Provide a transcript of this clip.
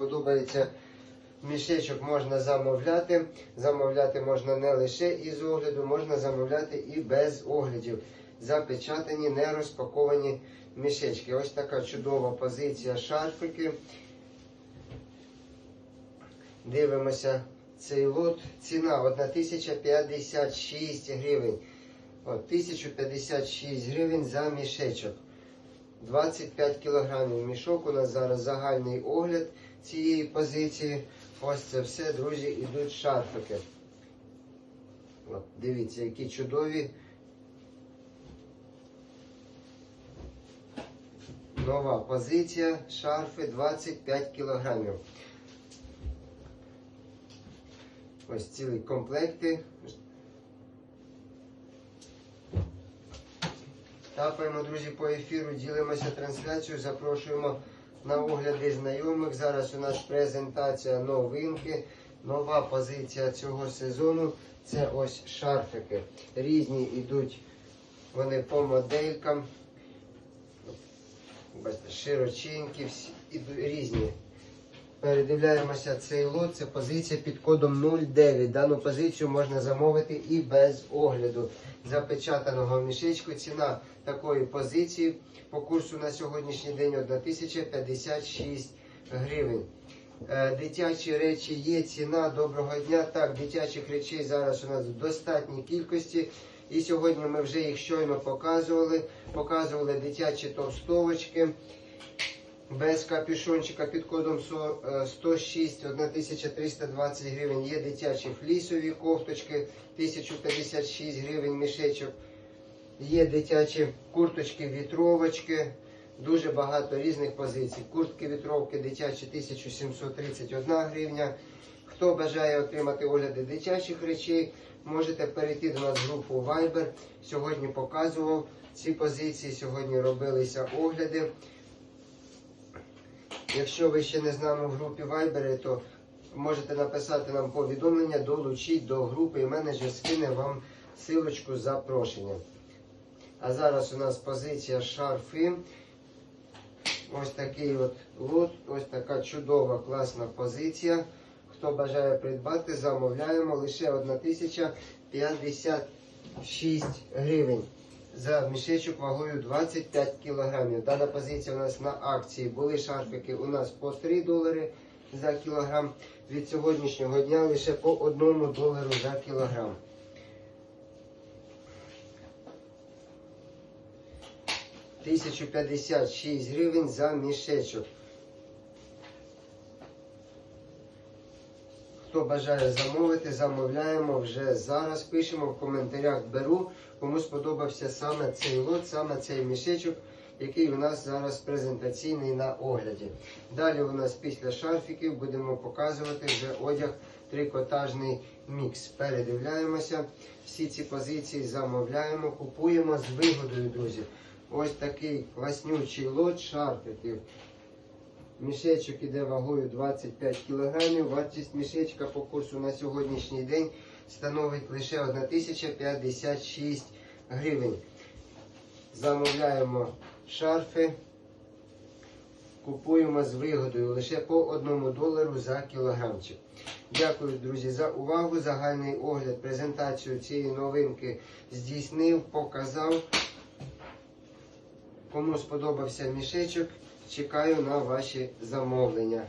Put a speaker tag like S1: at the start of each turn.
S1: сподобається мішечок, можна замовляти. Замовляти можна не лише із огляду, можна замовляти і без оглядів. Запечатані, не розпаковані мішечки. Ось така чудова позиція шарфики. Дивимося цей лот. Ціна 1056 гривень. От, 1056 гривень за мішечок. 25 кілограмів мішок. У нас зараз загальний огляд цієї позиції. Ось це все, друзі, ідуть шарфики. От, дивіться, які чудові. Нова позиція. Шарфи 25 кілограмів. Ось цілі комплекти. Тапаємо, друзі, по ефіру, ділимося трансляцією, запрошуємо на огляди знайомих. Зараз у нас презентація новинки, нова позиція цього сезону. Це ось шарфики. Різні йдуть вони по моделькам. Бачите, широченькі, всі різні. Передивляємося цей лот. Це позиція під кодом 09. Дану позицію можна замовити і без огляду запечатаного мішечку. Ціна такої позиції по курсу на сьогоднішній день 1056 гривень. Е, Дитячі речі є ціна. Доброго дня. Так, дитячих речей зараз у нас в достатній кількості. І сьогодні ми вже їх щойно показували. Показували дитячі товстовочки без капюшончика під кодом е, 106 1320 гривень. Є дитячі флісові кофточки 1056 гривень мішечок. Є дитячі курточки, вітровочки. Дуже багато різних позицій. Куртки, вітровки дитячі 1731 гривня. Хто бажає отримати огляди дитячих речей, можете перейти до нас в групу Viber. Сьогодні показував ці позиції, сьогодні робилися огляди. Якщо ви ще не з нами в групі Viber, то можете написати нам повідомлення, долучіть до групи і менеджер скине вам силочку запрошення. А зараз у нас позиція шарфи. Ось такий от лот, ось така чудова, класна позиція. Хто бажає придбати, замовляємо лише 1056 гривень за мішечок вагою 25 кілограмів. Дана позиція у нас на акції. Були шарфики у нас по 3 долари за кілограм. Від сьогоднішнього дня лише по 1 долару за кілограм. Тисячу п'ятдесят шість гривень за мішечок. Хто бажає замовити, замовляємо вже зараз. Пишемо в коментарях беру. Кому сподобався саме цей лот, саме цей мішечок, який у нас зараз презентаційний на огляді. Далі у нас після шарфіків будемо показувати вже одяг трикотажний мікс. Передивляємося. Всі ці позиції замовляємо, купуємо з вигодою, друзі. Ось такий класнючий лот шарфиків. Мішечок іде вагою 25 кг. Вартість мішечка по курсу на сьогоднішній день становить лише 1056 гривень. Замовляємо шарфи, купуємо з вигодою лише по 1 долару за кілограмчик. Дякую, друзі, за увагу. Загальний огляд, презентацію цієї новинки здійснив, показав. Кому сподобався мішечок, чекаю на ваші замовлення.